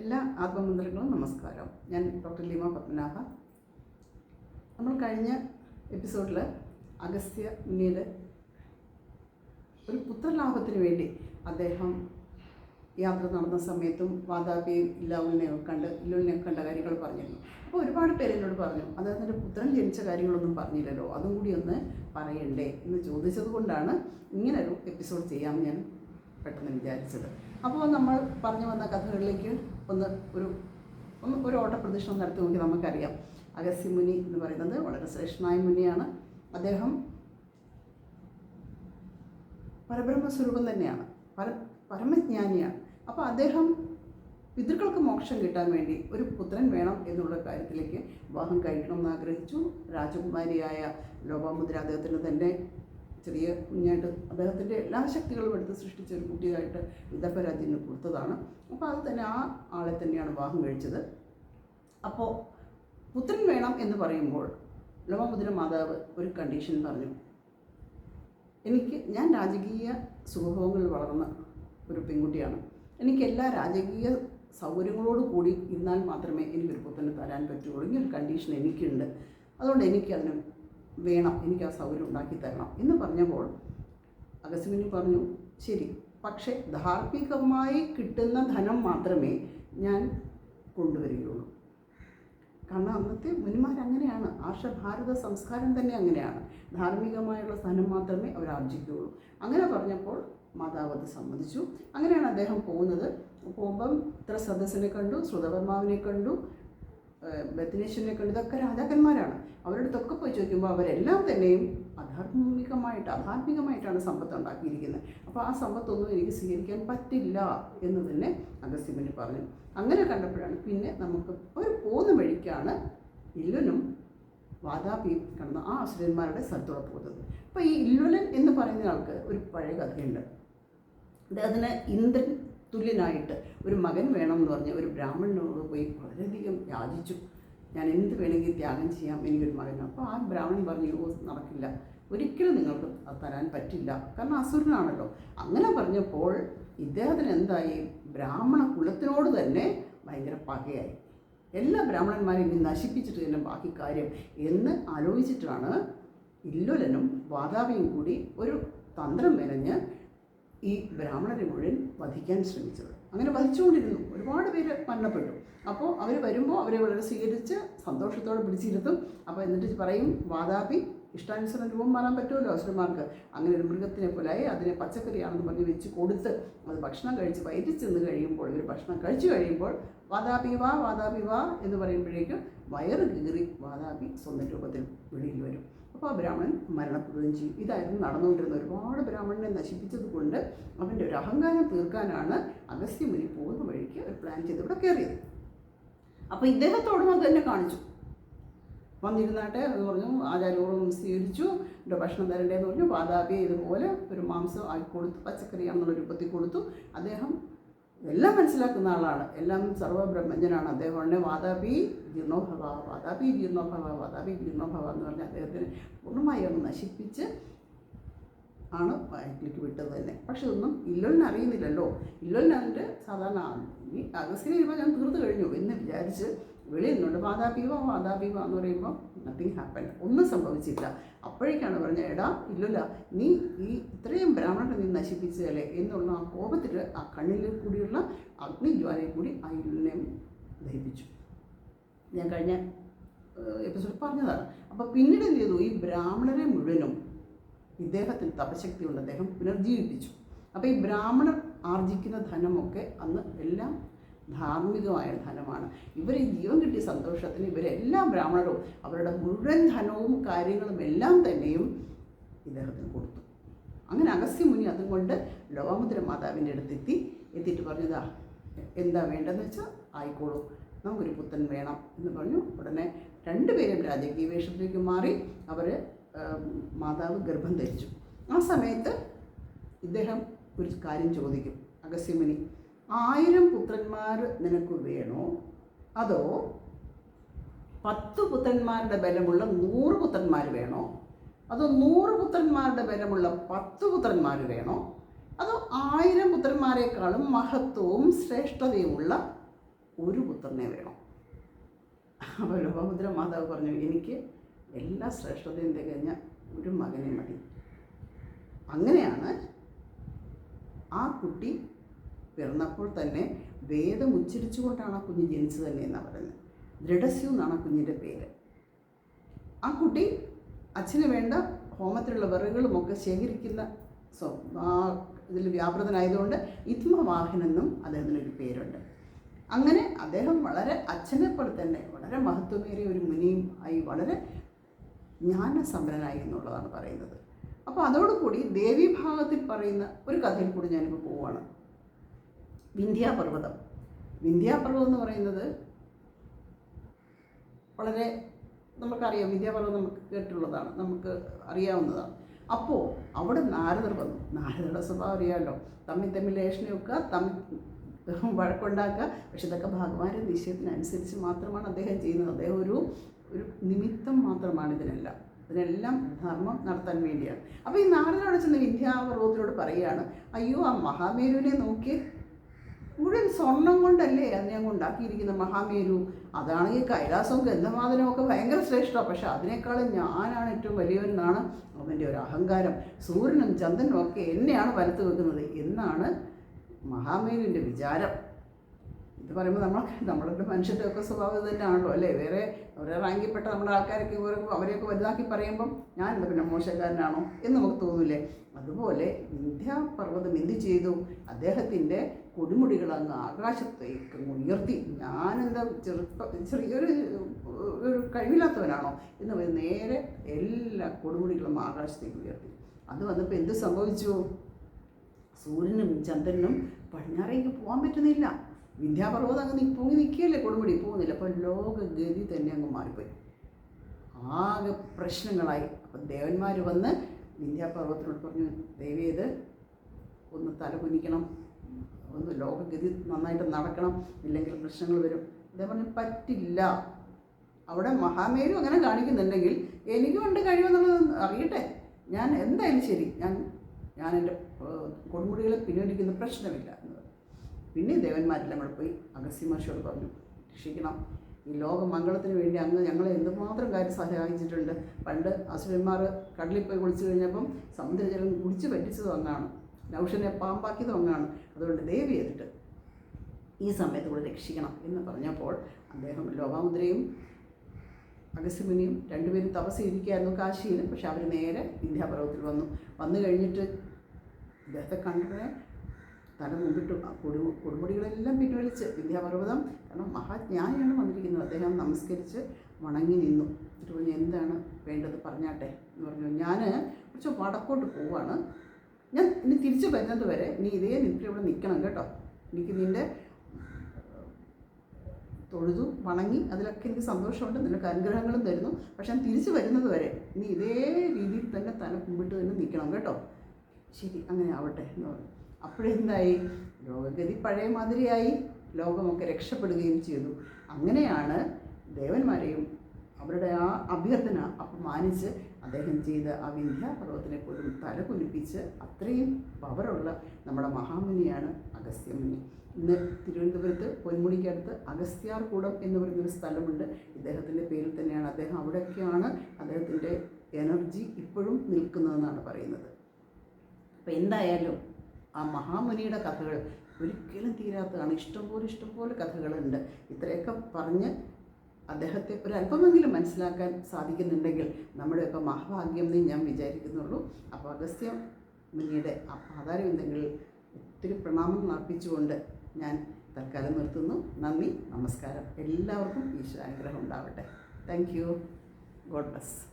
എല്ലാ ആത്മമന്ത്രങ്ങളും നമസ്കാരം. ഞാൻ ഡോക്ടർ ലീമ പത്മനാഭ. നമ്മൾ കഴിഞ്ഞ എപ്പിസോഡിൽ അഗസ്ത്യ മുനിയുടെ ഒരു പുത്രലാഭത്തിന് വേണ്ടി അദ്ദേഹം യാത്ര നടന്ന സമയത്തും വാതാപിയും ഇല്ലാവിനെയും കണ്ട് ഇല്ലുവിനെ കണ്ട കാര്യങ്ങൾ പറഞ്ഞിരുന്നു. അപ്പോൾ ഒരുപാട് പേര് എന്നോട് പറഞ്ഞു അദ്ദേഹത്തിന്റെ പുത്രൻ ജനിച്ച കാര്യങ്ങളൊന്നും പറഞ്ഞില്ലല്ലോ അതും കൂടി ഒന്ന് പറയണ്ടേ? എന്ന് ചോദിച്ചത് കൊണ്ടാണ് ഇങ്ങനൊരു എപ്പിസോഡ് ചെയ്യാമെന്ന് ഞാൻ പെട്ടെന്ന് വിചാരിച്ചത്. അപ്പോൾ നമ്മൾ പറഞ്ഞു വന്ന കഥകളിലേക്ക് ഒന്ന് ഒരു ഒന്ന് ഒരു ഓട്ടപ്രദക്ഷിണം നടത്തി നോക്കി നമുക്കറിയാം. മുനി എന്ന് പറയുന്നത് വളരെ ശ്രേഷ്ഠനായ മുനിയാണ്. അദ്ദേഹം പരബ്രഹ്മസ്വരൂപം തന്നെയാണ്. പര പരമജ്ഞാനിയാണ്. അപ്പോൾ അദ്ദേഹം പിതൃക്കൾക്ക് മോക്ഷം കിട്ടാൻ വേണ്ടി ഒരു പുത്രൻ വേണം എന്നുള്ള കാര്യത്തിലേക്ക് വിവാഹം കഴിക്കണമെന്ന് ആഗ്രഹിച്ചു. രാജകുമാരിയായ ലോപാമുദ്ര അദ്ദേഹത്തിന് തന്നെ ചെറിയ കുഞ്ഞായിട്ട് അദ്ദേഹത്തിന്റെ എല്ലാ ശക്തികളും എടുത്ത് സൃഷ്ടിച്ച ഒരു കുട്ടിയായിട്ട് വിദർഭരാജ്യന് കൊടുത്തതാണ്. അപ്പോൾ അത് തന്നെ ആ ആളെ തന്നെയാണ് വിവാഹം കഴിച്ചത്. അപ്പോൾ പുത്രൻ വേണം എന്ന് പറയുമ്പോൾ ലോകമുദ്ര മാതാവ് ഒരു കണ്ടീഷൻ പറഞ്ഞു. എനിക്ക് ഞാൻ രാജകീയ സുഖഭോഗങ്ങളിൽ വളർന്ന ഒരു പെൺകുട്ടിയാണ്. എനിക്ക് എല്ലാ രാജകീയ സൗകര്യങ്ങളോട് കൂടി ഇരുന്നാൽ മാത്രമേ എനിക്കൊരു പുത്രന് തരാൻ പറ്റുള്ളൂ. ഇങ്ങനൊരു കണ്ടീഷൻ എനിക്കുണ്ട്. അതുകൊണ്ട് എനിക്ക് എനിക്കതിന് വേണം എനിക്ക് ആ സൗകര്യം ഉണ്ടാക്കി തരണം എന്ന് പറഞ്ഞപ്പോൾ അഗസ്മിനി പറഞ്ഞു ശരി പക്ഷേ ധാർമ്മികമായി കിട്ടുന്ന ധനം മാത്രമേ ഞാൻ കൊണ്ടുവരികയുള്ളൂ. കാരണം അന്നത്തെ മുനിമാർ അങ്ങനെയാണ് ആർഷഭാരത സംസ്കാരം തന്നെ അങ്ങനെയാണ്. ധാർമ്മികമായുള്ള ധനം മാത്രമേ അവർ ആർജിക്കുകയുള്ളൂ. അങ്ങനെ പറഞ്ഞപ്പോൾ മാതാവ് അത് സമ്മതിച്ചു. അങ്ങനെയാണ് അദ്ദേഹം പോകുന്നത്. പോകുമ്പം ഇത്ര സദസ്സിനെ കണ്ടു ശ്രുതപത്മാവിനെ കണ്ടു ബത്തിനേശ്വരനെ കണ്ടു. ഇതൊക്കെ രാജാക്കന്മാരാണ്. അവരുടെ അടുത്തൊക്കെ പോയി ചോദിക്കുമ്പോൾ അവരെല്ലാം തന്നെയും അധാർമികമായിട്ട് അധാർമികമായിട്ടാണ് സമ്പത്ത് ഉണ്ടാക്കിയിരിക്കുന്നത്. അപ്പോൾ ആ സമ്പത്തൊന്നും എനിക്ക് സ്വീകരിക്കാൻ പറ്റില്ല എന്ന് തന്നെ അഗസ്ത്യമുനി പറഞ്ഞു. അങ്ങനെ കണ്ടപ്പോഴാണ് പിന്നെ നമുക്ക് ഒരു പോകുന്ന വഴിക്കാണ് ഇല്ലുനും വാതാപിയും കടന്ന ആ അസുരന്മാരുടെ സ്ഥലത്തോടെ പോകുന്നത്. അപ്പോൾ ഈ ഇല്ലുലൻ എന്ന് പറയുന്ന ആൾക്ക് ഒരു പഴയ കഥയുണ്ട്. അദ്ദേഹത്തിന് ഇന്ദ്രൻ തുല്യനായിട്ട് ഒരു മകൻ വേണമെന്ന് പറഞ്ഞ് ഒരു ബ്രാഹ്മണനോട് പോയി വളരെയധികം യാചിച്ചു. ഞാൻ എന്ത് വേണമെങ്കിൽ ത്യാഗം ചെയ്യാം എനിക്കൊരു മകൻ അപ്പോൾ ആ ബ്രാഹ്മണൻ പറഞ്ഞു ഓ നടക്കില്ല. ഒരിക്കലും നിങ്ങൾക്ക് തരാൻ പറ്റില്ല. കാരണം അസുരനാണല്ലോ. അങ്ങനെ പറഞ്ഞപ്പോൾ ഇദ്ദേഹത്തിന് എന്തായി? ബ്രാഹ്മണ കുലത്തിനോട് തന്നെ ഭയങ്കര പകയായി. എല്ലാ ബ്രാഹ്മണന്മാരെയും ഇനി നശിപ്പിച്ചിട്ട് തന്നെ ബാക്കി കാര്യം എന്ന് ആലോചിച്ചിട്ടാണ് ഇല്ലുലനും വാതാവിയും കൂടി ഒരു തന്ത്രം മെനഞ്ഞ് ഈ ബ്രാഹ്മണരെ മുഴുവൻ വധിക്കാൻ ശ്രമിച്ചത് അങ്ങനെ വധിച്ചുകൊണ്ടിരുന്നു. ഒരുപാട് പേര് മരണപ്പെട്ടു. അപ്പോൾ അവർ വരുമ്പോൾ അവരെ വളരെ സ്വീകരിച്ച് സന്തോഷത്തോടെ പിടിച്ചിരുത്തും. അപ്പോൾ എന്നിട്ട് പറയും വാതാപി ഇഷ്ടാനുസരണം രൂപം മാറാൻ പറ്റുമല്ലോ അസുരന്മാർക്ക്? അങ്ങനെ ഒരു മൃഗത്തിനെ പോലായി അതിനെ പച്ചക്കറിയാണെന്ന് പറഞ്ഞ് വെച്ച് കൊടുത്ത് അത് ഭക്ഷണം കഴിച്ച് വയറ്റിൽ ചെന്ന് കഴിയുമ്പോൾ ഒരു ഭക്ഷണം കഴിച്ചു കഴിയുമ്പോൾ വാതാപി വാ വാതാപി വാ എന്ന് പറയുമ്പോഴേക്കും വയറ് കീറി വാതാപി സ്വന്തം രൂപത്തിൽ വെളിയിൽ വരും. അപ്പോൾ ആ ബ്രാഹ്മണൻ മരണപ്പെടുകയും ചെയ്യും. ഇതായിരുന്നു നടന്നുകൊണ്ടിരുന്ന ഒരുപാട് ബ്രാഹ്മണനെ നശിപ്പിച്ചത് കൊണ്ട് അവന്റെ ഒരു അഹങ്കാരം തീർക്കാനാണ് അഗസ്ത്യമുനി പോകുന്ന വഴിക്ക് ഒരു പ്ലാൻ ചെയ്ത് ഇവിടെ കയറിയത്. അപ്പോൾ ഇദ്ദേഹത്തോടും അത് തന്നെ കാണിച്ചു. വന്നിരുന്നാട്ടെ എന്ന് പറഞ്ഞു ആചാര്യപൂർവം സ്വീകരിച്ചു എന്റെ ഭക്ഷണം തരണ്ടേന്ന് പറഞ്ഞു. പാതാപിയെ ഇതുപോലെ ഒരു മാംസം ആക്കി കൊടുത്തു പച്ചക്കറി എന്നുള്ള രൂപത്തിൽ കൊടുത്തു. അദ്ദേഹം എല്ലാം മനസ്സിലാക്കുന്ന ആളാണ്. എല്ലാം സർവബ്രഹ്മജ്ഞനാണ്. അദ്ദേഹം ഉടനെ വാതാപി ജീർണോഭവ വാതാപി ജീർണോഭവ വാതാപി ജീർണോഭവ എന്ന് പറഞ്ഞ അദ്ദേഹത്തിന് പൂർണമായി ഒന്ന് നശിപ്പിച്ച് ആണ് വയറ്റിലേക്ക് വിട്ടത് തന്നെ. പക്ഷെ ഇതൊന്നും ഇല്ലൊലിനെ അറിയുന്നില്ലല്ലോ. ഇല്ലൊലിനെ അതിന്റെ സാധാരണ ഈ അഗസ്റ്റിനെ ഞാൻ തീർന്നു കഴിഞ്ഞു എന്ന് വിചാരിച്ച് വെളിയിൽ നിന്നുണ്ട്. വാതാപീവ വാതാപീവ എന്ന് പറയുമ്പോൾ നത്തിങ് ഹാപ്പൻ ഒന്നും സംഭവിച്ചില്ല. അപ്പോഴേക്കാണ് പറഞ്ഞത് എടാ ഇല്ലല്ല നീ ഈ ഇത്രയും ബ്രാഹ്മണനെ നീ നശിപ്പിച്ചതല്ലേ? എന്നുള്ള ആ കോപത്തിൽ ആ കണ്ണിൽ കൂടിയുള്ള അഗ്നിജ്വാലയിൽ കൂടി ആ ഇല്ലിനെ ദഹിപ്പിച്ചു. ഞാൻ കഴിഞ്ഞ എപ്പിസോഡ് പറഞ്ഞതാണ്. അപ്പോൾ പിന്നീട് എന്ത് ചെയ്തു? ഈ ബ്രാഹ്മണരെ മുഴുവനും ഇദ്ദേഹത്തിന് തപശക്തി അദ്ദേഹം പുനർജീവിപ്പിച്ചു. അപ്പോൾ ഈ ബ്രാഹ്മണർ ആർജിക്കുന്ന ധനമൊക്കെ അന്ന് എല്ലാം ധാർമ്മികമായ ധനമാണ്. ഇവർ ഈ ജീവൻ കിട്ടിയ സന്തോഷത്തിന് ഇവരെല്ലാം ബ്രാഹ്മണരും അവരുടെ മുഴുവൻ ധനവും കാര്യങ്ങളും എല്ലാം തന്നെയും ഇദ്ദേഹത്തിന് കൊടുത്തു. അങ്ങനെ അഗസ്ത്യമുനി അതും കൊണ്ട് ലോകമുദ്ര മാതാവിന്റെ അടുത്തെത്തി എത്തിയിട്ട് പറഞ്ഞതാ എന്താ വേണ്ടതെന്ന് വെച്ചാൽ ആയിക്കോളൂ. നമുക്കൊരു പുത്തൻ വേണം. എന്ന് പറഞ്ഞു. ഉടനെ രണ്ടുപേരും രാജകീയ വേഷത്തിലേക്ക് മാറി അവർ മാതാവ് ഗർഭം ധരിച്ചു. ആ സമയത്ത് ഇദ്ദേഹം ഒരു കാര്യം ചോദിക്കും അഗസ്യമുനി ആയിരം പുത്രന്മാർ നിനക്ക് വേണോ? അതോ പത്ത് പുത്രന്മാരുടെ ബലമുള്ള നൂറ് പുത്രന്മാർ വേണോ? അതോ നൂറ് പുത്രന്മാരുടെ ബലമുള്ള പത്ത് പുത്രന്മാർ വേണോ? അതോ ആയിരം പുത്രന്മാരെക്കാളും മഹത്വവും ശ്രേഷ്ഠതയുമുള്ള ഒരു പുത്രനെ വേണോ? അപ്പോൾ ലോകമുദ്ര മാതാവ് പറഞ്ഞു എനിക്ക് എല്ലാ ശ്രേഷ്ഠതയും തികഞ്ഞ ഒരു മകനെ മതി. അങ്ങനെയാണ് ആ കുട്ടി പിറന്നപ്പോൾ തന്നെ വേദം ഉച്ചരിച്ചുകൊണ്ടാണ് ആ കുഞ്ഞ് ജനിച്ചത് തന്നെ എന്നാണ് പറയുന്നത്. ദൃഢസ്യു എന്നാണ് ആ കുഞ്ഞിന്റെ പേര്. ആ കുട്ടി അച്ഛന് വേണ്ട ഹോമത്തിലുള്ള വിറകുകളുമൊക്കെ ശേഖരിക്കുന്ന സ്വ ആ ഇതിൽ വ്യാപൃതനായതുകൊണ്ട് ഇത്മവാഹൻ അദ്ദേഹത്തിനൊരു പേരുണ്ട്. അങ്ങനെ അദ്ദേഹം വളരെ അച്ഛനെ പോലെ തന്നെ വളരെ മഹത്വമേറിയ ഒരു മുനിയും ആയി വളരെ ജ്ഞാനസമ്പന്നനായി എന്നുള്ളതാണ് പറയുന്നത്. അപ്പോൾ അതോടുകൂടി ദേവീഭാഗത്തിൽ പറയുന്ന ഒരു കഥയിൽ കൂടി ഞാനിപ്പോൾ പോവുകയാണ് വിന്ധ്യാപർവതം. വിന്ധ്യാപർവതം എന്ന് പറയുന്നത് വളരെ നമുക്കറിയാം വിന്ധ്യാപർവതം നമുക്ക് കേട്ടിട്ടുള്ളതാണ് നമുക്ക് അറിയാവുന്നതാണ്. അപ്പോൾ അവിടെ നാരദർ വന്നു. നാരദരുടെ സ്വഭാവം അറിയാമല്ലോ. തമ്മിൽ തമ്മിൽ ലേഷണി വെക്കുക തമ്മിൽ വഴക്കുണ്ടാക്കുക. പക്ഷെ ഇതൊക്കെ ഭഗവാന്റെ നിശ്ചയത്തിനനുസരിച്ച് മാത്രമാണ് അദ്ദേഹം ചെയ്യുന്നത്. അദ്ദേഹം ഒരു ഒരു നിമിത്തം മാത്രമാണ് ഇതിനെല്ലാം. ഇതിനെല്ലാം ധർമ്മം നടത്താൻ വേണ്ടിയാണ്. അപ്പോൾ ഈ നാരദോട് ചെന്ന് വിദ്യാപർവതത്തിനോട് പറയുകയാണ് അയ്യോ ആ മഹാമേരുവിനെ നോക്കി മുഴുവൻ സ്വർണം കൊണ്ടല്ലേ അതിനെ അങ്ങ് ഉണ്ടാക്കിയിരിക്കുന്ന മഹാമേരു. അതാണെങ്കിൽ കൈലാസവും ഗന്ധമാദനവും ഒക്കെ ഭയങ്കര ശ്രേഷ്ഠമാണ് പക്ഷെ അതിനേക്കാളും ഞാനാണ് ഏറ്റവും വലിയവനെന്നാണ് അവന്റെ ഒരു അഹങ്കാരം. സൂര്യനും ചന്ദ്രനും ഒക്കെ എന്നെയാണ് വലത്ത് വെക്കുന്നത്. എന്നാണ് മഹാമേരുവിന്റെ വിചാരം. ഇത് പറയുമ്പോൾ നമ്മൾ നമ്മളുടെ മനുഷ്യന്റെ ഒക്കെ സ്വഭാവം തന്നെയാണല്ലോ അല്ലേ? വേറെ അവരെ റാങ്കിൽപ്പെട്ട നമ്മുടെ ആൾക്കാരൊക്കെ ഇവർക്ക് അവരെയൊക്കെ വലുതാക്കി പറയുമ്പം ഞാൻ എന്താ പിന്നെ മോശക്കാരനാണോ എന്ന് നമുക്ക് തോന്നില്ലേ? അതുപോലെ വിന്ധ്യാപർവതം എന്ത് ചെയ്തു? അദ്ദേഹത്തിന്റെ കൊടിമുടികൾ അങ്ങ് ആകാശത്തേക്ക് ഉയർത്തി. ഞാനെന്താ ചെറുപ്പ ചെറിയൊരു ഒരു കഴിവില്ലാത്തവനാണോ എന്ന് നേരെ എല്ലാ കൊടുമുടികളും ആകാശത്തേക്ക് ഉയർത്തി. അത് വന്നപ്പോൾ എന്ത് സംഭവിച്ചു? സൂര്യനും ചന്ദ്രനും പടിഞ്ഞാറേക്ക് പോകാൻ പറ്റുന്നില്ല. വിന്ധ്യാപർവതം അങ്ങ് പൊങ്ങി നിൽക്കുകയല്ലേ കൊടുമുടി? പോകുന്നില്ല. അപ്പോൾ ലോകഗതി തന്നെ അങ്ങ് മാറിപ്പോയി. ആകെ പ്രശ്നങ്ങളായി. അപ്പം ദേവന്മാർ വന്ന് വിദ്യാപർവത്തിനോട് പറഞ്ഞു ദേവി ഇത് ഒന്ന് തല കുനിക്കണം ഒന്ന് ലോകഗതി നന്നായിട്ട് നടക്കണം. ഇല്ലെങ്കിൽ പ്രശ്നങ്ങൾ വരും. അദ്ദേഹം പറഞ്ഞു പറ്റില്ല. അവിടെ മഹാമേരും അങ്ങനെ കാണിക്കുന്നുണ്ടെങ്കിൽ എനിക്കും ഉണ്ട് കഴിവെന്നുള്ളത് അറിയട്ടെ. ഞാൻ എന്തായാലും ശരി. ഞാൻ ഞാൻ എന്റെ കൊടുമുടികളെ പിൻവലിക്കുന്ന പ്രശ്നമില്ല. എന്ന്. പിന്നെ ദേവന്മാരെല്ലാം കൂടെ പോയി അഗസ്യ മഹർഷിയോട് പറഞ്ഞു രക്ഷിക്കണം. ഈ ലോക മംഗളത്തിന് വേണ്ടി അങ്ങ് ഞങ്ങളെ എന്തുമാത്രം കാര്യം സഹായിച്ചിട്ടുണ്ട്. പണ്ട് അസുരന്മാർ കടലിൽ പോയി കുളിച്ചു കഴിഞ്ഞപ്പം സമുദ്രജലം കുടിച്ച് പറ്റിച്ചത് അങ്ങാണ്. നൗഷനെ പാമ്പാക്കിയത് അങ്ങാണ്. അതുകൊണ്ട് ദേവി എതിട്ട് ഈ സമയത്ത് കൂടെ രക്ഷിക്കണം എന്ന് പറഞ്ഞപ്പോൾ അദ്ദേഹം ലോകാമുദ്രയും അഗസ്യമുനിയും രണ്ടുപേരും തപസ് ഇരിക്കുകയായിരുന്നു കാശിയിൽ പക്ഷെ അവർ നേരെ വിന്ധ്യാപർവതത്തിൽ വന്നു. വന്നു കഴിഞ്ഞിട്ട് ഇദ്ദേഹത്തെ കണ്ടതിനെ തല മുമ്പിട്ടു കൊടു കൊടുമുടികളെല്ലാം പിൻവലിച്ച് വിദ്യാപർവതം കാരണം മഹാജ്ഞാനിയാണ് വന്നിരിക്കുന്നത്. അദ്ദേഹം നമസ്കരിച്ച് വണങ്ങി നിന്നു. എന്നിട്ട് പറഞ്ഞു എന്താണ് വേണ്ടത്? പറഞ്ഞാട്ടെ എന്ന് പറഞ്ഞു. ഞാൻ കുറച്ച് വടക്കോട്ട് പോവാണ്. ഞാൻ ഇനി തിരിച്ചു വരുന്നത് വരെ നീ ഇതേ നിനക്ക് ഇവിടെ നിൽക്കണം കേട്ടോ. എനിക്ക് നിന്റെ തൊഴുതു വണങ്ങി അതിലൊക്കെ എനിക്ക് സന്തോഷമുണ്ട് നിനക്ക് അനുഗ്രഹങ്ങളും തരുന്നു. പക്ഷെ ഞാൻ തിരിച്ചു വരുന്നത് വരെ നീ ഇതേ രീതിയിൽ തന്നെ തല കുമ്പിട്ട് തന്നെ നിൽക്കണം കേട്ടോ. ശരി അങ്ങനെ ആവട്ടെ എന്ന് പറഞ്ഞു. അപ്പോഴെന്തായി ലോകഗതി പഴയ മാതിരിയായി ലോകമൊക്കെ രക്ഷപ്പെടുകയും ചെയ്തു. അങ്ങനെയാണ് ദേവന്മാരെയും അവരുടെ ആ അഭ്യർത്ഥന അപ്പം മാനിച്ച് അദ്ദേഹം ചെയ്ത ആ വിന്ധ്യാപർവത്തിനെ പോലും തല കുലിപ്പിച്ച് അത്രയും പവറുള്ള നമ്മുടെ മഹാമുനിയാണ് അഗസ്ത്യമുനി. ഇന്ന് തിരുവനന്തപുരത്ത് പൊന്മുടിക്കടുത്ത് അഗസ്ത്യാർകൂടം എന്ന് പറയുന്നൊരു സ്ഥലമുണ്ട്. ഇദ്ദേഹത്തിന്റെ പേരിൽ തന്നെയാണ് അദ്ദേഹം അവിടെയൊക്കെയാണ് അദ്ദേഹത്തിന്റെ എനർജി ഇപ്പോഴും നിൽക്കുന്നതെന്നാണ് പറയുന്നത്. അപ്പോൾ എന്തായാലും ആ മഹാമുനിയുടെ കഥകൾ ഒരിക്കലും തീരാത്തതാണ്. ഇഷ്ടംപോലെ ഇഷ്ടംപോലെ കഥകളുണ്ട്. ഇത്രയൊക്കെ പറഞ്ഞ് അദ്ദേഹത്തെ ഒരല്പമെങ്കിലും മനസ്സിലാക്കാൻ സാധിക്കുന്നുണ്ടെങ്കിൽ നമ്മുടെയൊക്കെ മഹാഭാഗ്യം എന്നേ ഞാൻ വിചാരിക്കുന്നുള്ളൂ. അപ്പോൾ അഗസ്ത്യ മുനിയുടെ ആ പാതാരവിന്ദങ്ങളിൽ ഒത്തിരി പ്രണാമം അർപ്പിച്ചുകൊണ്ട് ഞാൻ തൽക്കാലം നിർത്തുന്നു. നന്ദി നമസ്കാരം. എല്ലാവർക്കും ഈശ്വരാനുഗ്രഹം ഉണ്ടാവട്ടെ. Thank you God bless